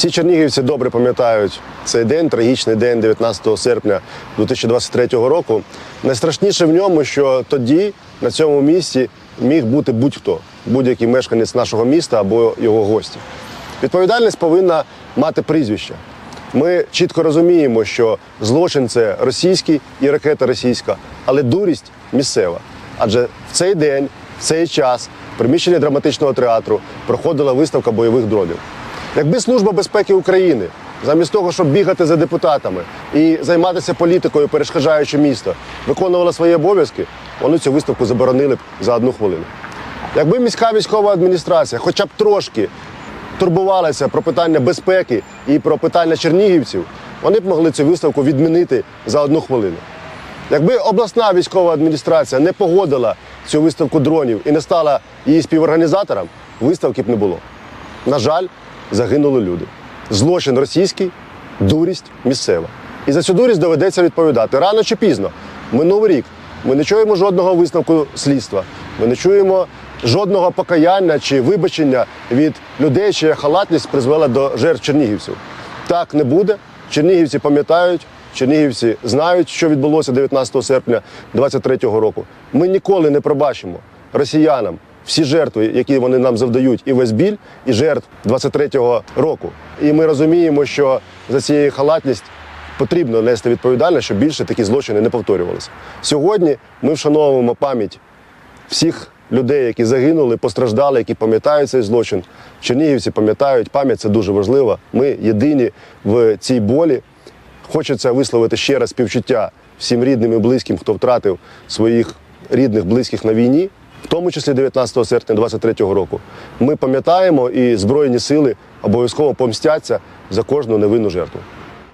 Всі чернігівці добре пам'ятають цей день, трагічний день 19 серпня 2023 року. Найстрашніше в ньому, що тоді на цьому місці міг бути будь-хто, будь-який мешканець нашого міста або його гості. Відповідальність повинна мати прізвище. Ми чітко розуміємо, що злочин це російський і ракета російська, але дурість місцева. Адже в цей день, в цей час, в приміщенні драматичного театру проходила виставка бойових дронів. Якби Служба безпеки України, замість того, щоб бігати за депутатами і займатися політикою, перешкоджаючи місто, виконувала свої обов'язки, вони цю виставку заборонили б за одну хвилину. Якби міська військова адміністрація хоча б трошки турбувалися про питання безпеки і про питання чернігівців, вони б могли цю виставку відмінити за одну хвилину. Якби обласна військова адміністрація не погодила цю виставку дронів і не стала її співорганізатором, виставки б не було. На жаль, загинули люди. Злочин російський, дурість місцева. І за цю дурість доведеться відповідати рано чи пізно. Минув рік. Ми не чуємо жодного висновку слідства. Ми не чуємо жодного покаяння чи вибачення від людей, чия халатність призвела до жертв чернігівців. Так не буде. Чернігівці пам'ятають, чернігівці знають, що відбулося 19 серпня 2023 року. Ми ніколи не пробачимо росіянам всі жертви, які вони нам завдають, і весь біль, і жертв 23-го року. І ми розуміємо, що за цією халатність потрібно нести відповідальність, щоб більше такі злочини не повторювалися. Сьогодні ми вшановуємо пам'ять всіх людей, які загинули, постраждали, які пам'ятають цей злочин. Чернігівці пам'ятають, пам'ять це дуже важливо. Ми єдині в цій болі. Хочеться висловити ще раз співчуття всім рідним і близьким, хто втратив своїх рідних, близьких на війні, тому числі 19 серпня 2023 року. Ми пам'ятаємо і Збройні сили обов'язково помстяться за кожну невинну жертву.